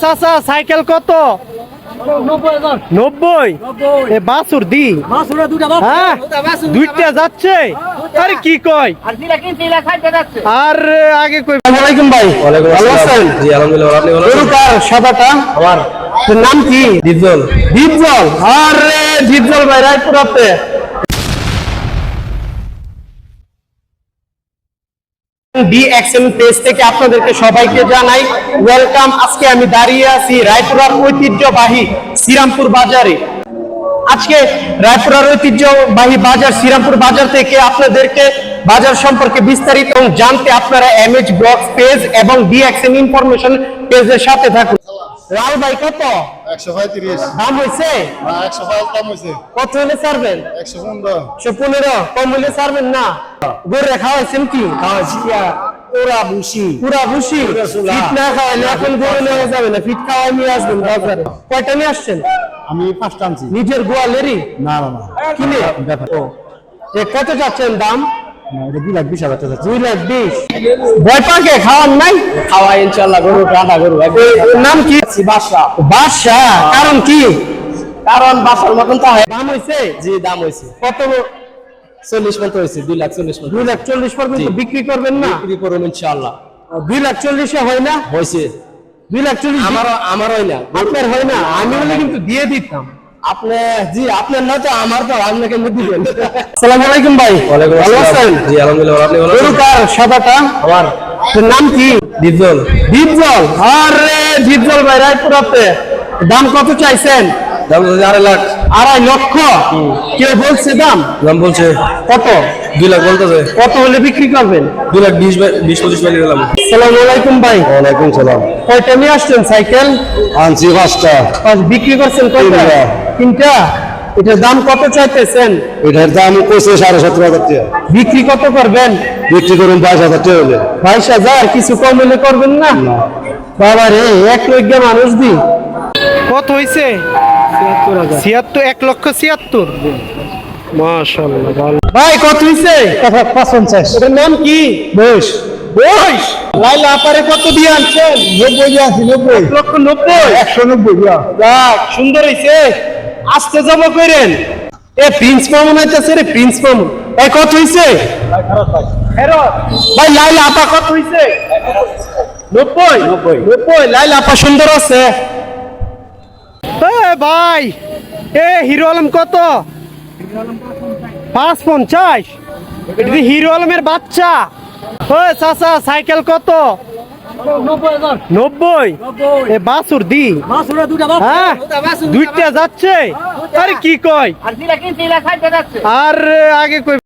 চাচা সাইকেল কত? নব্বই। এ বাসুর দি। হ্যাঁ দুইটা যাচ্ছে। আরে কি কয়? আর আগে কই ভাই। ভালো আছেন? জি আলহামদুলিল্লাহ আপনি ভালো গরু সাদাটা। আমার। নাম কি? ডিপজল দীপজল। আরে দীপজল ভাই রায়পুরাতে ডিএক্সএম পেজ থেকে আপনাদেরকে সবাইকে জানাই ওয়েলকাম আজকে আমি দাঁড়িয়ে আছি রায়পুরার ঐতিহ্যবাহী শ্রীরামপুর বাজারে। আজকে রায়পুরার ঐতিহ্যবাহী বাজার, শ্রীরামপুর বাজার থেকে আপনাদেরকে বাজার সম্পর্কে বিস্তারিত জানতে আপনারা এমএচ ব্লগ পেজ এবং ডিএক্সএম ইনফরমেশন পেজের সাথে থাকুন। লাল ভাই, কত? একশো পঁয়ত্রিশ। দাম হয়েছে? একশো পাঁচ দাম হয়েছে। কত হলে ছাড়বেন? একশো পনেরো। একশো পনেরো? কম হলে ছাড়বেন না? গরু খাওয়াইছেন কি? খাওয়াইছি পুরা ভুসি। পুরা ভুসি? ফিট না খাওয়াইলে এখন গরু নেওয়া যাবে না ফিট খাওয়াই নিয়ে আসবেন বাজারে। কয়টা নিয়ে আসছেন? আমি পাঁচটা আনছি। নিজের গোয়ালেরই? না না না। কিনে? ও। কত যাচ্ছেন দাম? নাম কি? বাসা কারণ কি? কারণ বাসার মতন তো দাম হয়েছে জি দাম হয়েছে কত চল্লিশ হয়েছে দুই লাখ চল্লিশ দুই লাখ চল্লিশ পর্যন্ত বিক্রি করবেন না? বিক্রি করুন ইনশাআল্লাহ। দুই লাখ চল্লিশে হয় না? হয়েছে দুই লাখ চল্লিশ আমারও আমার হয় না। আপনার হয় না? আমি হলে কিন্তু দিয়ে দিতাম। আপনি জি আপনার না তো আমার তো আপনাকে দিবেন আলাইকুম ভাই। ভালো আছেন? জি আলহামদুলিল্লাহ আপনি ভালো গরু কার সাদাটা আমার? তোর নাম কি? ডিপজল দীপজল? আরে দীপজল ভাই রায়পুরাতে। দাম কত চাইছেন? দাম আড়াই লাখ। আড়াই লক্ষ? কে বলছে দাম? দাম বলছে। কত? দুই লাখ বলতেছে। কত হলে বিক্রি করবেন? দুই লাখ বিশ বিশ পঁচিশ বাইরে দিলাম। সালাম আলাইকুম ভাই। ওয়ালাইকুম সালাম। কয়টা নিয়ে আসছেন সাইকেল? আনছি পাঁচটা। বিক্রি করছেন কয়টা? তিনটা। এটার দাম কত চাইতেছেন? এটার দাম কইছে সাড়ে সতেরো হাজার টাকা। বিক্রি কত করবেন? বিক্রি করুন বাইশ হাজার টাকা হলে। বাইশ হাজার? কিছু কম হলে করবেন না? বাবা রে এক লক্ষ মানুষ দি। কত হয়েছে ছিয়াত্তর এক লক্ষ ছিয়াত্তর? মাশাল্লাহ ভাই কত হয়েছে পাঁচ পঞ্চাশ এটার নাম কি? বেশ বয়স? লাইলা আপারে কত দিয়ে আনছেন? নব্বই দিয়ে আছি নব্বই। লক্ষ নব্বই। একশো নব্বই সুন্দর হয়েছে আস্তে জমা করেন। এ প্রিন্স মামুন আইতেছে রে প্রিন্স মামুন। এই কত ফেরত ভাই লাইলা আপা কত হয়েছে নব্বই? নব্বই। নব্বই। লাইলা আপা সুন্দর আছে। এ ভাই এ হিরো আলম কত? পাঁচ পঞ্চাশ। এটা কি হিরো আলমের বাচ্চা। ও চাচা সাইকেল কত? নব্বই এ বাসুর দি। হ্যাঁ দুইটা যাচ্ছে। আরে কি কয়? আর আগে কই